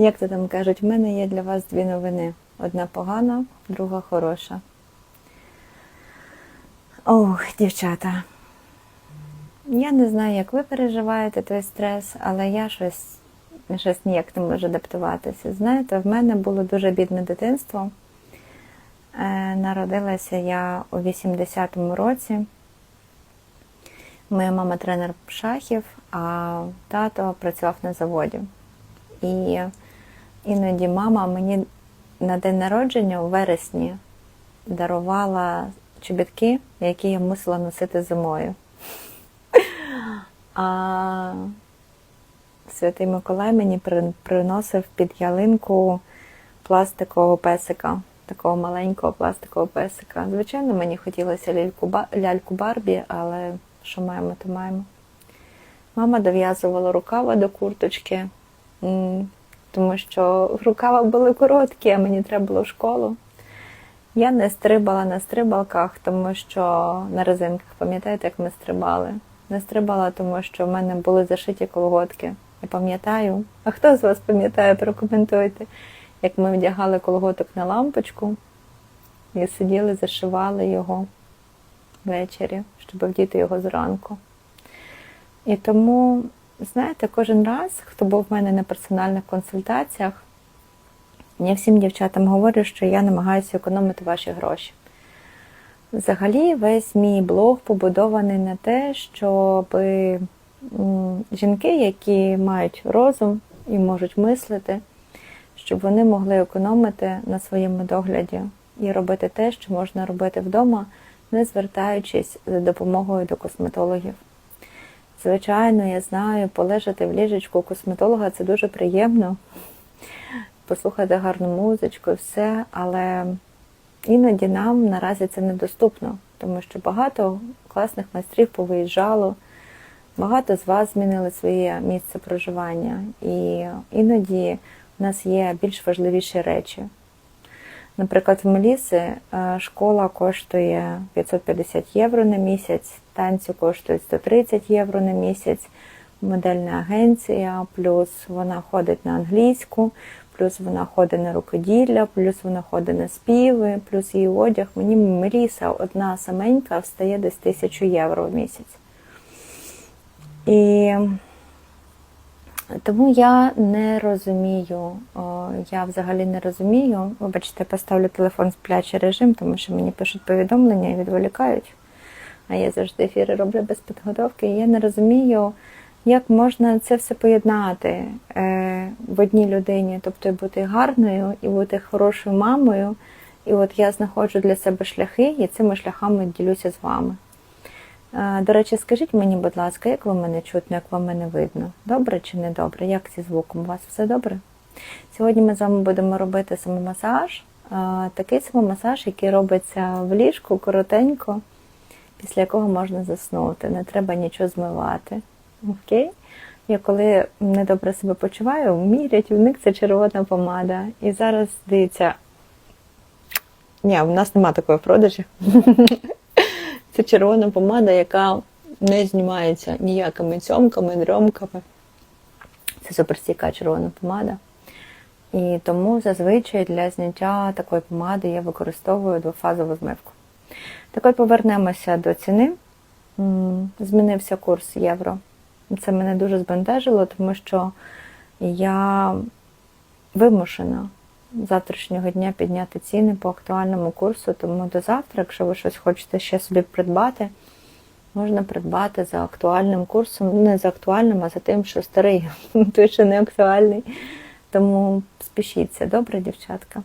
Як то там кажуть, в мене є для вас дві новини. Одна погана, друга хороша. Ох, дівчата. Я не знаю, як ви переживаєте той стрес, але я щось, щось ніяк не можу адаптуватися. Знаєте, в мене було дуже бідне дитинство. Е, Народилася я у 80-му році. Моя мама тренер шахів, а тато працював на заводі. І іноді мама мені на день народження у вересні дарувала чобітки, які я мусила носити зимою. А Святий Миколай мені приносив під ялинку пластикового песика, такого маленького пластикового песика. Звичайно, мені хотілося ляльку, ляльку Барбі, але що маємо, то маємо. Мама дов'язувала рукава до курточки, тому що рукава були короткі, а мені треба було в школу. Я не стрибала на стрибалках, тому що на резинках, пам'ятаєте, як ми стрибали? Не стрибала, тому що в мене були зашиті колготки. Я пам'ятаю. А хто з вас пам'ятає, прокоментуйте, як ми вдягали колготок на лампочку і сиділи, зашивали його ввечері, щоб вдіти його зранку. І тому, знаєте, кожен раз, хто був в мене на персональних консультаціях, я всім дівчатам говорю, що я намагаюся економити ваші гроші. Взагалі, весь мій блог побудований на те, щоб жінки, які мають розум і можуть мислити, щоб вони могли економити на своєму догляді і робити те, що можна робити вдома, не звертаючись за допомогою до косметологів. Звичайно, я знаю, полежати в ліжечку косметолога це дуже приємно, послухати гарну музичку все, але іноді нам наразі це недоступно, тому що багато класних майстрів повиїжджало, багато з вас змінили своє місце проживання, і іноді в нас є більш важливіші речі. Наприклад, в Меліси е, школа коштує 550 євро на місяць, танці коштують 130 євро на місяць, модельна агенція, плюс вона ходить на англійську, плюс вона ходить на рукоділля, плюс вона ходить на співи, плюс її одяг. Мені Меліса одна саменька встає десь 1000 євро в місяць. І тому я не розумію, я взагалі не розумію. Вибачте, поставлю телефон в сплячий режим, тому що мені пишуть повідомлення і відволікають. А я завжди ефіри роблю без підготовки. І я не розумію, як можна це все поєднати е, в одній людині, тобто бути гарною і бути хорошою мамою. І от я знаходжу для себе шляхи, і цими шляхами ділюся з вами. Е, До речі, скажіть мені, будь ласка, як вам мене чутно, як вам мене видно? Добре чи не добре? Як зі звуком? У вас все добре? Сьогодні ми з вами будемо робити самомасаж. Е, Такий самомасаж, який робиться в ліжку коротенько, після якого можна заснути. Не треба нічого змивати. Окей? Я коли недобре себе почуваю, мій рятівник це червона помада. І зараз дивіться. Ні, у нас нема такої в продажі. Це червона помада, яка не знімається ніякими цьомками, дрьомками. Це суперстійка червона помада. І тому зазвичай для зняття такої помади я використовую двофазову змивку. Так от повернемося до ціни. Змінився курс євро. Це мене дуже збентежило, тому що я вимушена завтрашнього дня підняти ціни по актуальному курсу, тому до завтра, якщо ви щось хочете ще собі придбати, можна придбати за актуальним курсом, не за актуальним, а за тим, що старий, той, що не актуальний. Тому спішіться, добре, дівчатка?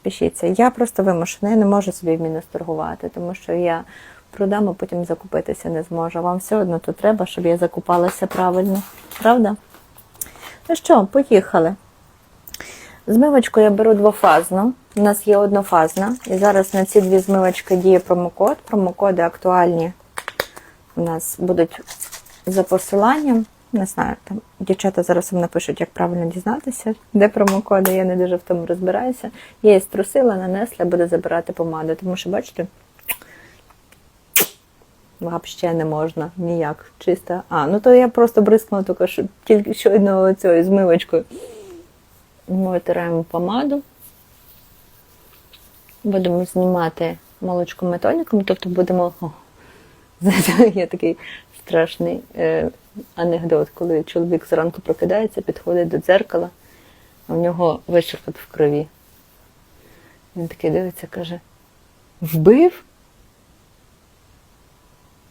Спішіться. Я просто вимушена, я не можу собі в мінус торгувати, тому що я продам, а потім закупитися не зможу. Вам все одно тут треба, щоб я закупалася правильно. Правда? Ну що, поїхали. Змивочку я беру двофазну. У нас є однофазна. І зараз на ці дві змивочки діє промокод. Промокоди актуальні у нас будуть за посиланням. Не знаю, там дівчата зараз вам напишуть, як правильно дізнатися, де промокоди, я не дуже в тому розбираюся. Я її струсила, нанесла, буду забирати помаду, тому що, бачите, взагалі не можна ніяк. Чисто. А, ну то я просто бризкнула тільки що, тільки щойно цією змивочкою. Ми витираємо помаду. Будемо знімати молочком методиком, тобто будемо. О, є такий страшний е, анекдот, коли чоловік зранку прокидається, підходить до дзеркала, а в нього вичерпот в крові. Він такий дивиться, каже: Вбив?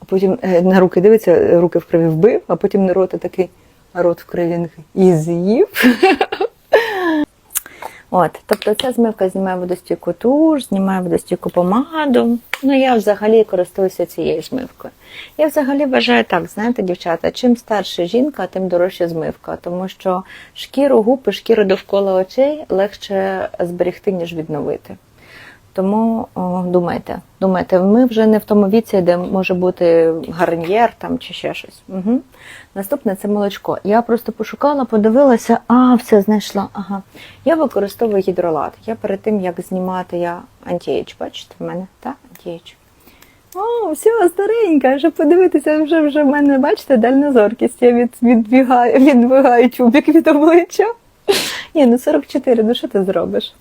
А потім е, на руки дивиться, руки в крові вбив, а потім на рота такий, а рот в крові і з'їв. От, тобто ця змивка знімає водостійку туш, знімає водостійку помаду. Ну, я взагалі користуюся цією змивкою. Я взагалі вважаю так, знаєте, дівчата, чим старша жінка, тим дорожча змивка, тому що шкіру губи, шкіру довкола очей легше зберегти, ніж відновити. Тому о, думайте, думайте, ми вже не в тому віці, де може бути гарньєр там чи ще щось. Угу. Наступне це молочко. Я просто пошукала, подивилася, а, все знайшла. Ага. Я використовую гідролат. Я перед тим, як знімати я антієч, бачите, в мене, так? Антієч. О, все, старенька, вже подивитися, вже вже в мене, бачите, дальнозоркість. Я від, відбігаю, відбігаю чубик від обличчя. Ні, ну 44, ну що ти зробиш?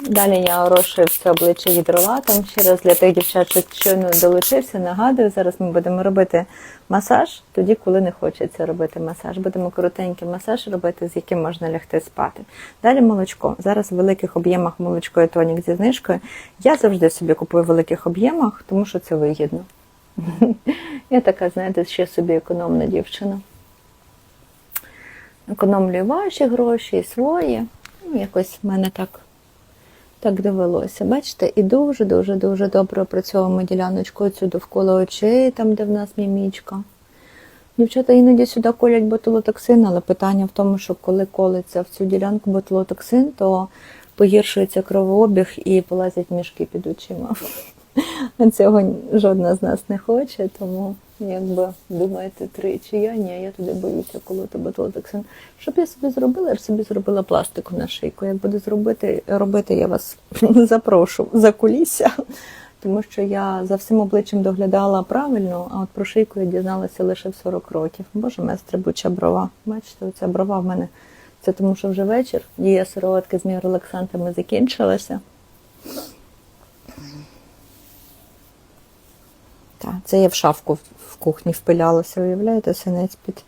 Далі я орошую все обличчя гідролатом. Ще раз для тих дівчат, що щойно долучився, нагадую, зараз ми будемо робити масаж, тоді, коли не хочеться робити масаж. Будемо коротенький масаж робити, з яким можна лягти спати. Далі молочко. Зараз в великих об'ємах молочко і тонік зі знижкою. Я завжди собі купую в великих об'ємах, тому що це вигідно. Я така, знаєте, ще собі економна дівчина. Економлюю ваші гроші і свої. Ну, якось в мене так так довелося. Бачите, і дуже-дуже дуже добре опрацьовуємо діляночку цю довкола очей, там, де в нас мімічка. Дівчата іноді сюди колять ботулотоксин, але питання в тому, що коли колиться в цю ділянку ботулотоксин, то погіршується кровообіг і полазять мішки під очима. Цього жодна з нас не хоче, тому якби думаєте тричі, я ні, я туди боюся колоти ботулотоксин. Щоб я собі зробила, я собі зробила пластику на шийку. Як буду зробити, робити, я вас запрошу за кулісся, тому що я за всім обличчям доглядала правильно, а от про шийку я дізналася лише в 40 років. Боже, моя стрибуча брова. Бачите, оця брова в мене. Це тому, що вже вечір. Дія сироватки з міорелаксантами закінчилася. Так, це я в шафку в кухні впилялася, уявляєте, синець під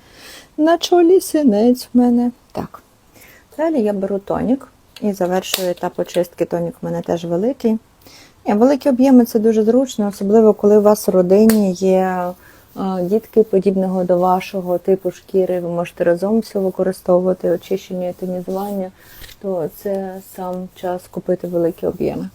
на чолі синець в мене. Так. Далі я беру тонік і завершую етап очистки. Тонік в мене теж великий. Ні, великі об'єми це дуже зручно, особливо коли у вас в родині є дітки подібного до вашого типу шкіри, ви можете разом все використовувати, очищення і тонізування, то це сам час купити великі об'єми.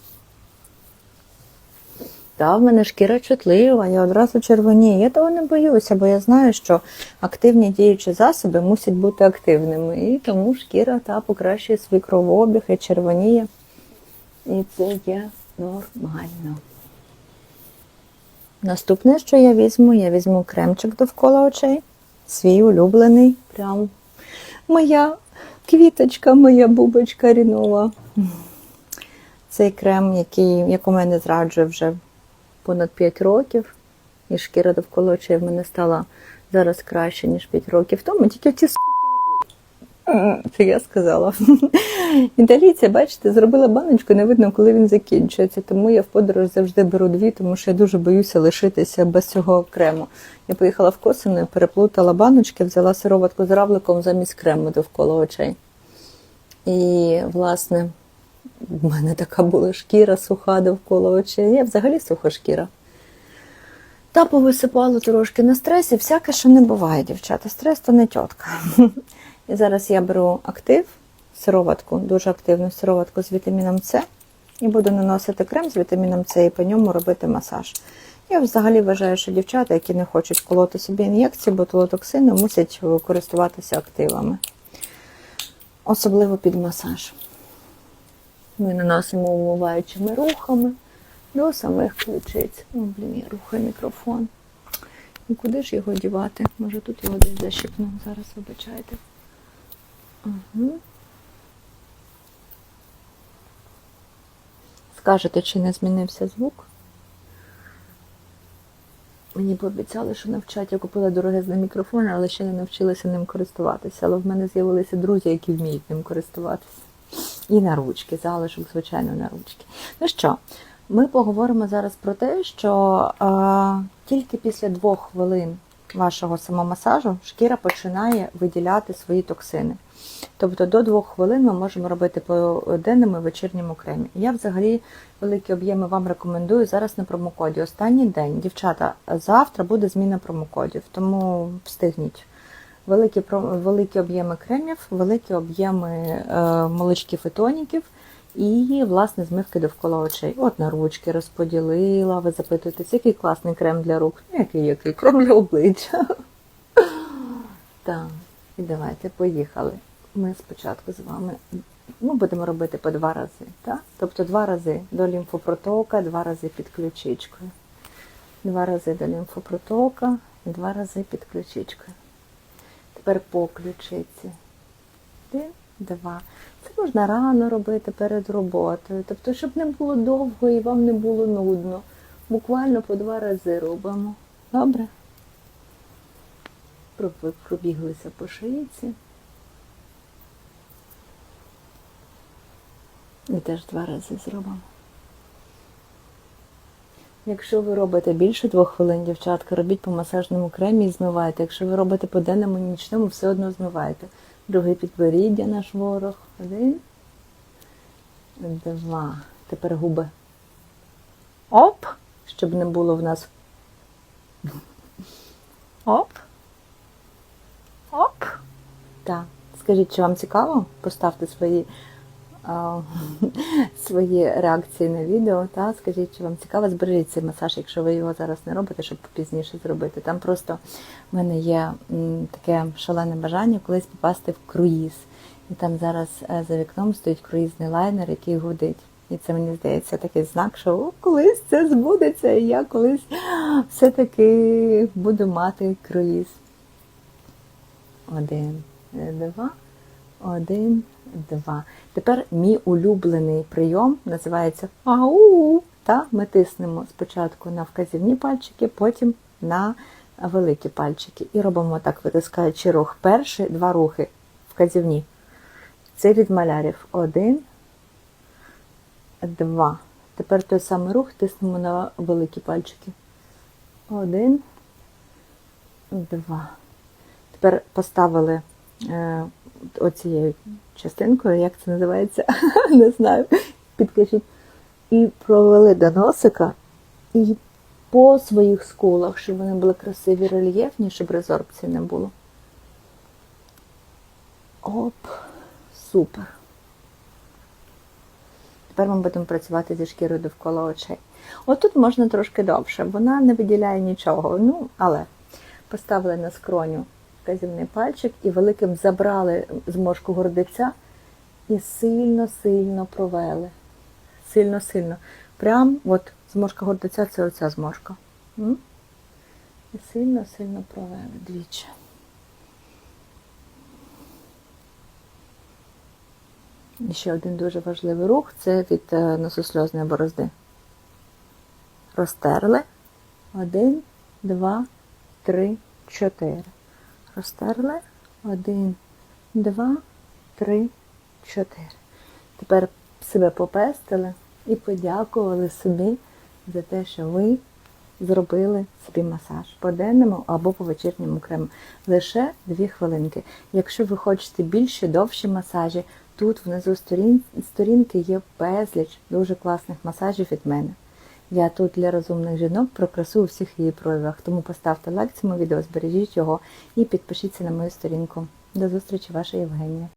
Та, в мене шкіра чутлива, я одразу червонію. Я того не боюся, бо я знаю, що активні діючі засоби мусять бути активними. І тому шкіра та покращує свій кровообіг і червоніє. І це є нормально. Наступне, що я візьму, я візьму кремчик довкола очей. Свій улюблений. Прям моя квіточка, моя бубочка рінова. Цей крем, який, якому я не зраджую вже понад 5 років, і шкіра довкола очей в мене стала зараз краще, ніж 5 років тому. Тільки ті. Це я сказала. Італійці, бачите, зробила баночку, не видно, коли він закінчується. Тому я в подорож завжди беру дві, тому що я дуже боюся лишитися без цього крему. Я поїхала в Косино, переплутала баночки, взяла сироватку з равликом замість крему довкола очей. І, власне, в мене така була шкіра суха довкола очей. Я взагалі суха шкіра. Та повисипало трошки на стресі, всяке, що не буває, дівчата. Стрес то не тітка. І зараз я беру актив, сироватку, дуже активну сироватку з вітаміном С, і буду наносити крем з вітаміном С і по ньому робити масаж. Я взагалі вважаю, що дівчата, які не хочуть колоти собі ін'єкції, ботулотоксину, мусять користуватися активами. Особливо під масаж. Ми наносимо умиваючими рухами до самих ключиць. О, блін, я рухаю мікрофон. І куди ж його дівати? Може тут його десь защипну. Зараз вибачайте. Угу. Скажете, чи не змінився звук? Мені пообіцяли, що навчать. Я купила дорогезний мікрофон, але ще не навчилася ним користуватися. Але в мене з'явилися друзі, які вміють ним користуватися. І на ручки, залишок, звичайно, на ручки. Ну що, ми поговоримо зараз про те, що е, тільки після двох хвилин вашого самомасажу шкіра починає виділяти свої токсини. Тобто до двох хвилин ми можемо робити по денному і вечірньому кремі. Я взагалі великі об'єми вам рекомендую зараз на промокоді. Останній день, дівчата, завтра буде зміна промокодів, тому встигніть. Великі, великі об'єми кремів, великі об'єми е, молочків і тоніків і, власне, змивки довкола очей. От на ручки розподілила, ви запитуєтесь, який класний крем для рук? Ну, Який, який крем для обличчя. Так, і давайте, поїхали. Ми спочатку з вами ну, будемо робити по два рази. Так? Тобто два рази до лімфопротока, два рази під ключичкою. Два рази до лімфопротока, два рази під ключичкою. Тепер по ключиці. Один, два. Це можна рано робити перед роботою. Тобто, щоб не було довго і вам не було нудно. Буквально по два рази робимо. Добре? Пробіглися по шиїці. І теж два рази зробимо. Якщо ви робите більше двох хвилин, дівчатка, робіть по масажному кремі і змивайте. Якщо ви робите по денному і нічному, все одно змивайте. Другий підборіддя наш ворог. Один. Два. Тепер губи. Оп! Щоб не було в нас. Оп. Оп. Так. Скажіть, чи вам цікаво? Поставте свої свої реакції на відео. Та скажіть, чи вам цікаво, збережіть цей масаж, якщо ви його зараз не робите, щоб пізніше зробити. Там просто в мене є таке шалене бажання колись попасти в круїз. І там зараз е, за вікном стоїть круїзний лайнер, який гудить. І це мені здається такий знак, що о, колись це збудеться, і я колись все-таки буду мати круїз. Один, два, один, два. Тепер мій улюблений прийом називається ау. Та ми тиснемо спочатку на вказівні пальчики, потім на великі пальчики. І робимо так, витискаючи рух. Перші два рухи вказівні. Це від малярів. Один, два. Тепер той самий рух тиснемо на великі пальчики. Один, два. Тепер поставили е, оцією частинкою, як це називається, не знаю, підкажіть. І провели до носика і по своїх скулах, щоб вони були красиві, рельєфні, щоб резорбції не було. Оп, супер. Тепер ми будемо працювати зі шкірою довкола очей. Отут можна трошки довше, вона не виділяє нічого. Ну, але поставили на скроню вказівний пальчик і великим забрали зморшку гордиця і сильно-сильно провели. Сильно-сильно. Прям от зморшка гордиця це оця зморшка. І сильно-сильно провели двічі. І ще один дуже важливий рух це від е, нососльозної борозди. Розтерли. Один, два, три, чотири. Розтерли. Один, два, три, чотири. Тепер себе попестили і подякували собі за те, що ви зробили собі масаж по денному або по вечірньому крему. Лише дві хвилинки. Якщо ви хочете більші, довші масажі, тут внизу сторін, сторінки є безліч дуже класних масажів від мене. Я тут для розумних жінок про красу у всіх її проявах. Тому поставте лайк цьому відео, збережіть його і підпишіться на мою сторінку. До зустрічі, ваша Євгенія.